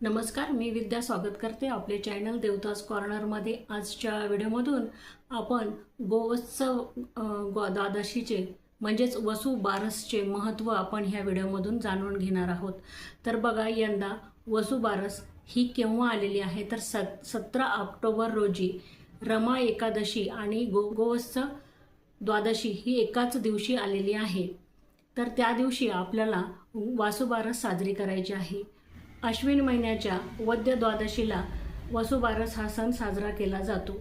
नमस्कार मी विद्या स्वागत करते आपले चॅनल देवदास कॉर्नरमध्ये आजच्या व्हिडिओमधून आपण गोवत्सव गो- द्वादशीचे म्हणजेच वसू बारसचे महत्त्व आपण ह्या व्हिडिओमधून जाणून घेणार आहोत. तर बघा यंदा वसू बारस ही केव्हा आलेली आहे? तर सत सतरा ऑक्टोबर रोजी रमा एकादशी आणि गो गोवत्सव द्वादशी ही एकाच दिवशी आलेली आहे. तर त्या दिवशी आपल्याला वासुबारस साजरी करायची आहे. अश्विन महिन्याच्या वद्य द्वादशीला वसुबारस हा सण साजरा केला जातो.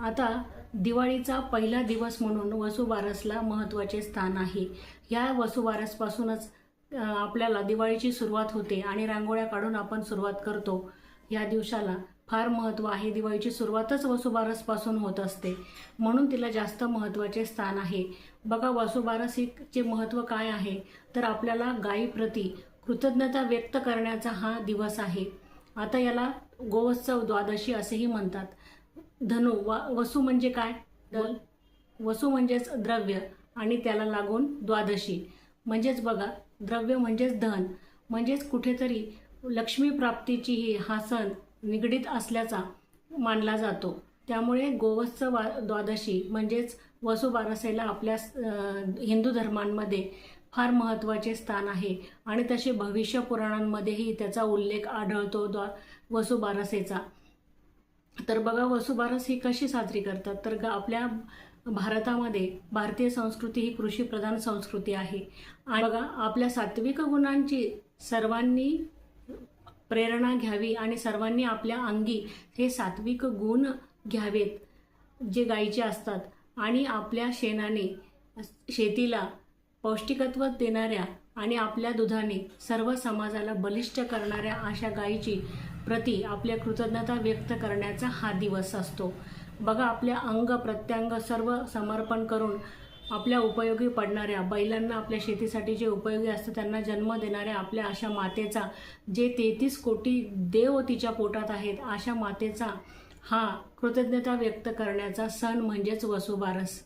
आता दिवाळीचा पहिला दिवस म्हणून वसुबारसला महत्त्वाचे स्थान आहे. ह्या वसुबारसपासूनच आपल्याला दिवाळीची सुरुवात होते आणि रांगोळ्या काढून आपण सुरुवात करतो. या दिवसाला फार महत्त्व आहे. दिवाळीची सुरुवातच वसुबारसपासून होत असते. म्हणून तिला जास्त महत्त्वाचे स्थान आहे. बघा वसुबारस ही चे महत्त्व काय आहे? तर आपल्याला गायीप्रती कृतज्ञता व्यक्त करण्याचा हा दिवस आहे. आता याला गोवत्सव द्वादशी असेही म्हणतात. धनु वा वसू म्हणजे काय? दल वसू म्हणजेच द्रव्य आणि त्याला लागून द्वादशी. म्हणजेच बघा द्रव्य म्हणजेच धन. म्हणजेच कुठेतरी लक्ष्मी प्राप्तीची ही हा सण निगडीत असल्याचा मानला जातो. त्यामुळे गोवत्सव द्वादशी म्हणजेच वसुबारसेला आपल्या हिंदू धर्मांमध्ये फार महत्त्वाचे स्थान आहे. आणि तसे भविष्य पुराणांमध्येही त्याचा उल्लेख आढळतो द्वा वसुबारसेचा. तर बघा वसुबारस ही कशी साजरी करतात? तर ग आपल्या भारतामध्ये भारतीय संस्कृती ही कृषीप्रधान संस्कृती आहे. आणि बघा आपल्या सात्विक गुणांची सर्वांनी प्रेरणा घ्यावी आणि सर्वांनी आपल्या अंगी हे सात्विक गुण घ्यावेत जे गायीचे असतात. आणि आपल्या शेणाने शेतीला पौष्टिकत्व देणाऱ्या आणि आपल्या दुधाने सर्व समाजाला बलिष्ठ करणाऱ्या अशा गायीची प्रती आपल्या कृतज्ञता व्यक्त करण्याचा हा दिवस असतो. बघा आपल्या अंग प्रत्यंग सर्व समर्पण करून आपल्या उपयोगी पडणाऱ्या बैलांना आपल्या शेतीसाठी जे उपयोगी असतं त्यांना जन्म देणाऱ्या आपल्या अशा मातेचा जे तेहतीस कोटी देव तिच्या पोटात आहेत अशा मातेचा हा कृतज्ञता व्यक्त करण्याचा सण म्हणजेच वसुबारस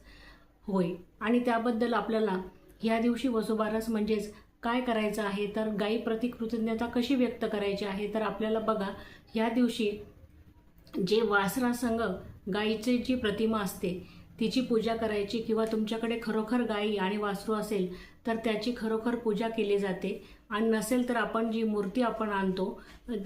होय. आणि त्याबद्दल आपल्याला ह्या दिवशी वसुबारस म्हणजेच काय करायचं आहे? तर गायीप्रती कृतज्ञता कशी व्यक्त करायची आहे? तर आपल्याला बघा ह्या दिवशी जे वासरासंग गायीची जी प्रतिमा असते तिची पूजा करायची किंवा तुमच्याकडे खरोखर गायी आणि वासरू असेल तर त्याची खरोखर पूजा केली जाते. आणि नसेल तर आपण जी मूर्ती आपण आणतो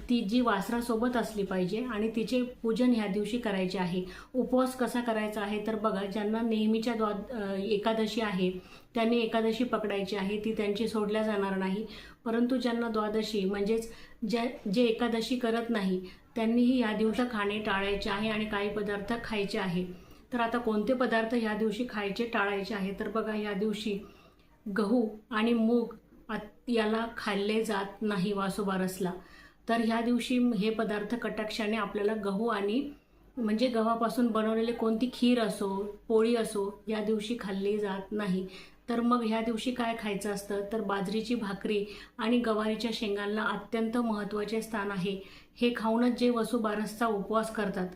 ती जी वासरासोबत असली पाहिजे आणि तिचे पूजन ह्या दिवशी करायचे आहे. उपवास कसा करायचा आहे? तर बघा ज्यांना नेहमीच्या द्वा एकादशी आहे त्यांनी एकादशी पकडायची आहे ती त्यांची सोडल्या जाणार नाही. परंतु ज्यांना द्वादशी म्हणजेच ज्या जे एकादशी करत नाही त्यांनीही या दिवसा खाणे टाळायचे आहे आणि काही पदार्थ खायचे आहे. तर आता कोणते पदार्थ ह्या दिवशी खायचे टाळायचे आहे? तर बघा ह्या दिवशी गहू आणि मूग याला खाल्ले जात नाही वासुबारसला तर ह्या दिवशी हे पदार्थ कटाक्षाने आपल्याला गहू आणि म्हणजे गव्हापासून बनवलेले कोणती खीर असो पोळी असो या दिवशी खाल्ली जात नाही. तर मग ह्या दिवशी काय खायचं असतं? तर बाजरीची भाकरी आणि गवारीच्या शेंगांना अत्यंत महत्त्वाचे स्थान आहे. हे खाऊनच जे वसुबारसचा उपवास करतात.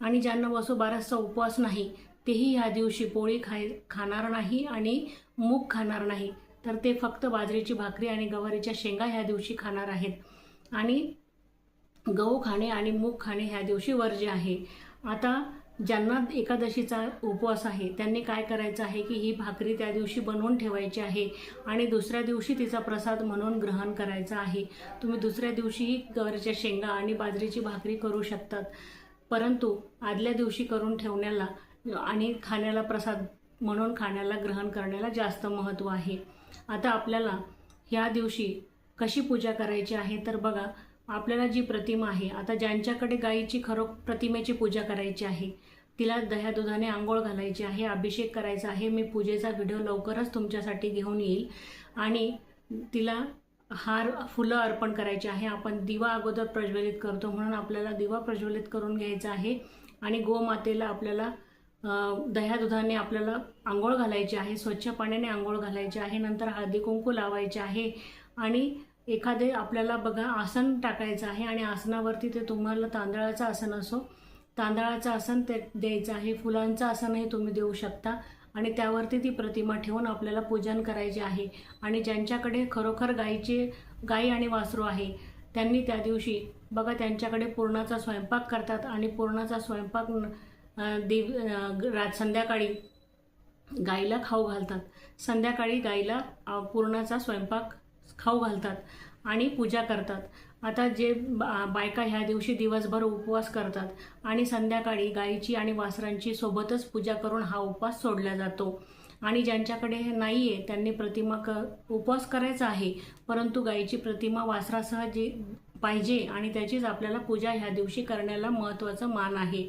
आणि ज्यांना वसुबारसचा उपवास नाही तेही ह्या दिवशी पोळी खाय खाणार नाही आणि मूग खाणार नाही. तर ते फक्त बाजरीची भाकरी आणि गवारीच्या शेंगा ह्या दिवशी खाणार आहेत. आणि गहू खाणे आणि मूग खाणे ह्या दिवशी वर्ज्य आहे. आता ज्यांना एकादशीचा उपवास आहे त्यांनी काय करायचं आहे की ही भाकरी त्या दिवशी बनवून ठेवायची आहे आणि दुसऱ्या दिवशी तिचा प्रसाद म्हणून ग्रहण करायचा आहे. तुम्ही दुसऱ्या दिवशीही गवारीच्या शेंगा आणि बाजरीची भाकरी करू शकतात. परंतु आदल्या दिवशी करून ठेवण्याला आणि खाण्याला प्रसाद म्हणून खाण्याला ग्रहण करण्याला जास्त महत्त्व आहे. आता आपल्याला ह्या दिवशी कशी पूजा करायची आहे? तर बघा आपल्याला जी प्रतिमा आहे आता ज्यांच्याकडे गायीची खरो प्रतिमेची पूजा करायची आहे तिला दह्या दुधाने आंघोळ घालायची आहे अभिषेक करायचा आहे. मी पूजेचा व्हिडिओ लवकरच तुमच्यासाठी घेऊन येईल. आणि तिला हार फुलं अर्पण करायची आहे. आपण दिवा अगोदर प्रज्वलित करतो म्हणून आपल्याला दिवा प्रज्वलित करून घ्यायचा आहे. आणि गोमातेला आपल्याला दह्या दुधाने आपल्याला आंघोळ घालायची आहे स्वच्छ पाण्याने आंघोळ घालायची आहे नंतर हळदी कुंकू लावायचे आहे आणि एखादे आपल्याला बघा आसन टाकायचं आहे आणि आसनावरती ते तुम्हाला तांदळाचं आसन असो तांदळाचं आसन ते द्यायचं आहे फुलांचं आसनही तुम्ही देऊ शकता आणि त्यावरती ती प्रतिमा ठेवून आपल्याला पूजन करायचे आहे आणि ज्यांच्याकडे खरोखर गायीचे गाई आणि वासरू आहे त्यांनी त्या दिवशी बघा त्यांच्याकडे पूर्णाचा स्वयंपाक करतात आणि पूर्णाचा स्वयंपाक देव रात रा संध्याकाळी गाईला खाऊ घालतात. संध्याकाळी गाईला पूर्णाचा पुरणाचा स्वयंपाक खाऊ घालतात आणि पूजा करतात. आता जे बा- बायका ह्या दिवशी दिवसभर उपवास करतात आणि संध्याकाळी गाईची आणि वासरांची सोबतच पूजा करून हा उपवास सोडला जातो. आणि ज्यांच्याकडे हे नाही आहे त्यांनी प्रतिमा क उपवास करायचा आहे परंतु गाईची प्रतिमा वासरासह जी पाहिजे आणि त्याचीच आपल्याला पूजा ह्या दिवशी करण्याला महत्त्वाचं मान आहे.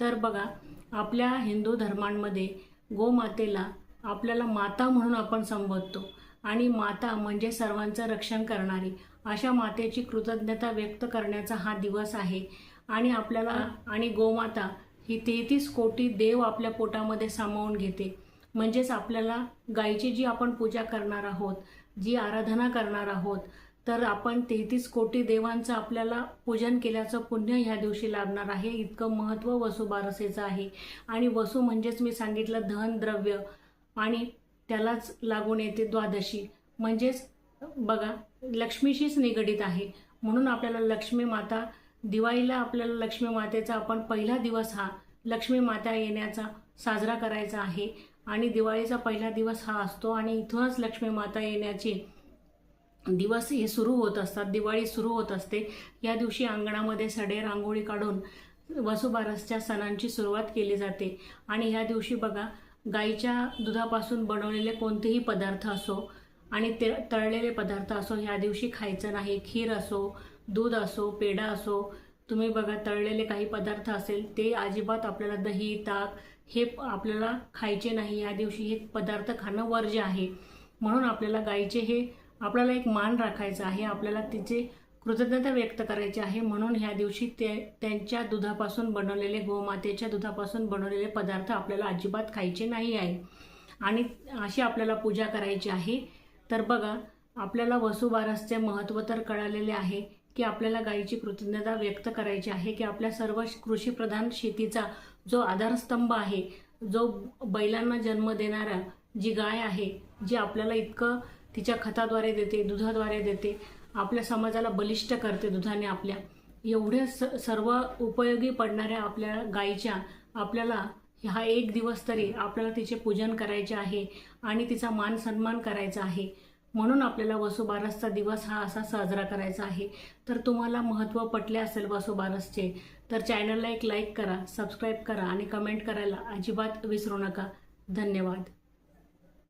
तर बघा आपल्या हिंदू धर्मांमध्ये गोमातेला आपल्याला माता म्हणून आपण संबोधतो. आणि माता म्हणजे सर्वांचं रक्षण करणारी. अशा मातेची कृतज्ञता व्यक्त करण्याचा हा दिवस आहे. आणि आपल्याला आणि गोमाता ही तेहतीस कोटी देव आपल्या पोटामध्ये सामावून घेते. म्हणजेच आपल्याला गायीची जी आपण पूजा करणार आहोत जी आराधना करणार आहोत तर आपण तेहतीस कोटी देवांचं आपल्याला पूजन केल्याचं पुण्य ह्या दिवशी लाभणार आहे. इतकं महत्त्व वसुबारसेचं आहे. आणि वसू म्हणजेच मी सांगितलं धन द्रव्य आणि त्यालाच लागून येते द्वादशी. म्हणजेच बघा लक्ष्मीशीच निगडीत आहे. म्हणून आपल्याला लक्ष्मी माता दिवाळीला आपल्याला लक्ष्मी मातेचा आपण पहिला दिवस हा लक्ष्मी माता येण्याचा साजरा करायचा आहे. आणि दिवाळीचा पहिला दिवस हा असतो आणि इथूनच लक्ष्मी माता येण्याची दिवस हे सुरू होत असतात दिवाळी सुरू होत असते. या दिवशी अंगणामध्ये सडे रांगोळी काढून वसुबारसच्या सणांची सुरुवात केली जाते. आणि ह्या दिवशी बघा गाईच्या दुधापासून बनवलेले कोणतेही पदार्थ असो आणि ते तळलेले पदार्थ असो ह्या दिवशी खायचं नाही. खीर असो दूध असो पेढा असो तुम्ही बघा तळलेले काही पदार्थ असेल ते अजिबात आपल्याला दही ताक हे आपल्याला खायचे नाही. या दिवशी हे पदार्थ खाणं वर्ज्य आहे. म्हणून आपल्याला गाईचे हे आपल्याला एक मान राखायचा आहे आपल्याला तिची कृतज्ञता व्यक्त करायची आहे म्हणून ह्या दिवशी ते त्यांच्या दुधापासून बनवलेले गोमातेच्या दुधापासून बनवलेले पदार्थ आपल्याला अजिबात खायचे नाही आहे. आणि अशी आपल्याला पूजा करायची आहे. तर बघा आपल्याला वसुबारसचे महत्त्व तर कळालेले आहे की आपल्याला गायीची कृतज्ञता व्यक्त करायची आहे की आपल्या सर्व कृषीप्रधान शेतीचा जो आधारस्तंभ आहे जो बैलांना जन्म देणारा जी गाय आहे जी आपल्याला इतकं तिच्या खताद्वारे देते दुधाद्वारे देते. आपल्या समाजाला बलिष्ठ करते दुधाने आपल्या. एवढ्या स सर्व उपयोगी पडणाऱ्या आपल्या गायीच्या आपल्याला हा एक दिवस तरी आपल्याला तिचे पूजन करायचे आहे आणि तिचा मान सन्मान करायचा आहे. म्हणून आपल्याला वसुबारसचा दिवस हा असा साजरा करायचा आहे. तर तुम्हाला महत्त्व पटले असेल वसुबारसचे तर चॅनलला एक लाईक करा सबस्क्राईब करा आणि कमेंट करायला अजिबात विसरू नका. धन्यवाद.